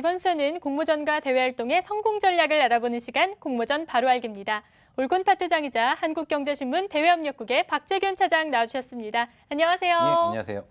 이번 수는 공모전과 대외 활동의 성공 전략을 알아보는 시간 공모전 바로 알기입니다. 올곤 파트장이자 한국경제신문 대외협력국의 박재균 차장 나와주셨습니다. 안녕하세요. 예, 안녕하세요.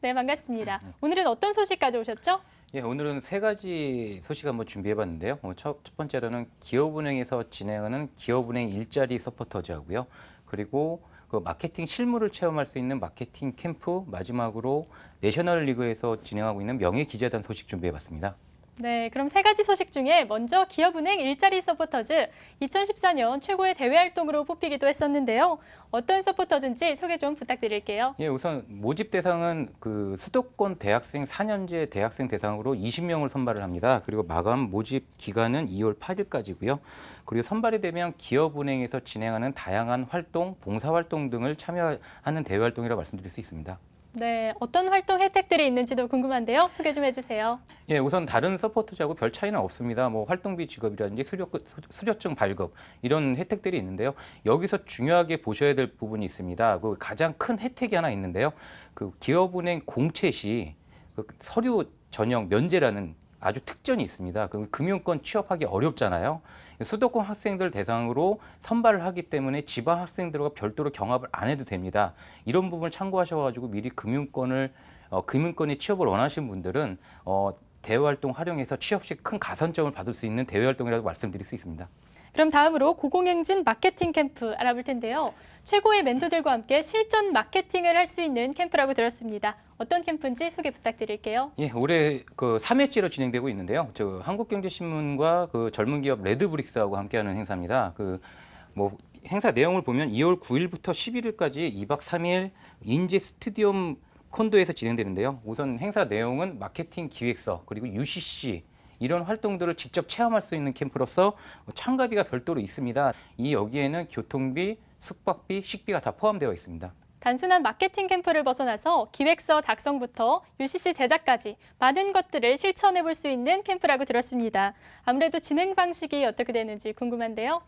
네, 반갑습니다. 오늘은 어떤 소식 가져오셨죠? 예, 오늘은 세 가지 소식 한번 준비해봤는데요. 어, 첫, 첫 번째로는 기업은행에서 진행하는 기업은행 일자리 서포터즈하고요. 그리고 그 마케팅 실무를 체험할 수 있는 마케팅 캠프 마지막으로 내셔널 리그에서 진행하고 있는 명예 기자단 소식 준비해봤습니다. 네, 그럼 세 가지 소식 중에 먼저 기업은행 일자리 서포터즈 2014년 최고의 대외 활동으로 뽑히기도 했었는데요. 어떤 서포터즈인지 소개 좀 부탁드릴게요. 예, 우선 모집 대상은 그 수도권 대학생 4년제 대학생 대상으로 20명을 선발을 합니다. 그리고 마감 모집 기간은 2월 8일까지고요. 그리고 선발이 되면 기업은행에서 진행하는 다양한 활동, 봉사 활동 등을 참여하는 대외 활동이라고 말씀드릴 수 있습니다. 네, 어떤 활동 혜택들이 있는지도 궁금한데요. 소개 좀 해주세요. 예, 우선 다른 서포터즈하고 별 차이는 없습니다. 뭐 활동비 지급이라든지 수료, 수료증 발급 이런 혜택들이 있는데요. 여기서 중요하게 보셔야 될 부분이 있습니다. 그 가장 큰 혜택이 하나 있는데요. 그 기업은행 공채 시 그 서류 전형 면제라는 아주 특전이 있습니다. 그 금융권 취업하기 어렵잖아요. 수도권 학생들 대상으로 선발을 하기 때문에 지방 학생들과 별도로 경합을 안 해도 됩니다. 이런 부분을 참고하셔가지고 미리 금융권을 어, 금융권에 취업을 원하시는 분들은 어, 대외 활동 활용해서 취업 시 큰 가산점을 받을 수 있는 대외 활동이라고 말씀드릴 수 있습니다. 그럼 다음으로 고공행진 마케팅 캠프 알아볼 텐데요. 최고의 멘토들과 함께 실전 마케팅을 할 수 있는 캠프라고 들었습니다. 어떤 캠프인지 소개 부탁드릴게요. 예, 올해 그 3회째로 진행되고 있는데요. 저 한국경제신문과 그 젊은 기업 레드브릭스하고 함께하는 행사입니다. 그뭐 행사 내용을 보면 2월 9일부터 11일까지 2박 3일 인제 스튜디움 콘도에서 진행되는데요. 우선 행사 내용은 마케팅 기획서 그리고 UCC 이런 활동들을 직접 체험할 수 있는 캠프로서 참가비가 별도로 있습니다. 이 여기에는 교통비, 숙박비, 식비가 다 포함되어 있습니다. 단순한 마케팅 캠프를 벗어나서 기획서 작성부터 UCC 제작까지 많은 것들을 실천해 볼 수 있는 캠프라고 들었습니다. 아무래도 진행 방식이 어떻게 되는지 궁금한데요.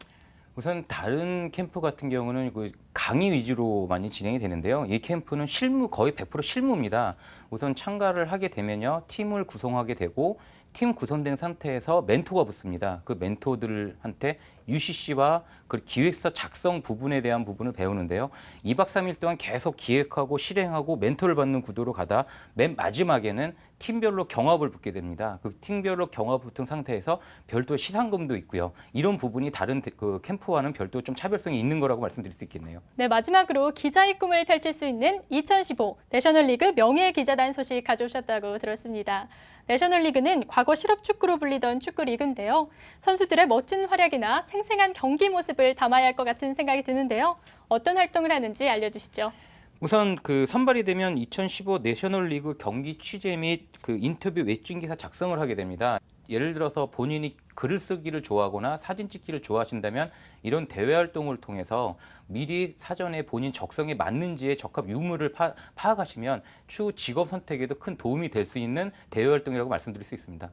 우선 다른 캠프 같은 경우는 그 강의 위주로 많이 진행이 되는데요. 이 캠프는 실무 거의 100% 실무입니다. 우선 참가를 하게 되면요, 팀을 구성하게 되고 팀 구성된 상태에서 멘토가 붙습니다. 그 멘토들한테 UCC와 그 기획서 작성 부분에 대한 부분을 배우는데요. 2박 3일 동안 계속 기획하고 실행하고 멘토를 받는 구도로 가다 맨 마지막에는 팀별로 경합을 붙게 됩니다. 그 팀별로 경합 붙은 상태에서 별도 시상금도 있고요. 이런 부분이 다른 그 캠프와는 별도 좀 차별성이 있는 거라고 말씀드릴 수 있겠네요. 네, 마지막으로 기자의 꿈을 펼칠 수 있는 2015 내셔널리그 명예 기자단 소식 가져오셨다고 들었습니다. 내셔널리그는 과거 실업축구로 불리던 축구 리그인데요. 선수들의 멋진 활약이나 생생한 경기 모습을 담아야 할 것 같은 생각이 드는데요. 어떤 활동을 하는지 알려주시죠. 우선 그 선발이 되면 2015 내셔널리그 경기 취재 및 그 인터뷰 외증 기사 작성을 하게 됩니다. 예를 들어서 본인이 글을 쓰기를 좋아하거나 사진 찍기를 좋아하신다면 이런 대외 활동을 통해서 미리 사전에 본인 적성에 맞는지의 적합 유무를 파, 파악하시면 추후 직업 선택에도 큰 도움이 될 수 있는 대외 활동이라고 말씀드릴 수 있습니다.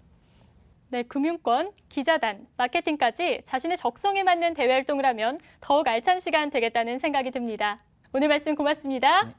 네, 금융권, 기자단, 마케팅까지 자신의 적성에 맞는 대외 활동을 하면 더욱 알찬 시간 되겠다는 생각이 듭니다. 오늘 말씀 고맙습니다. 네,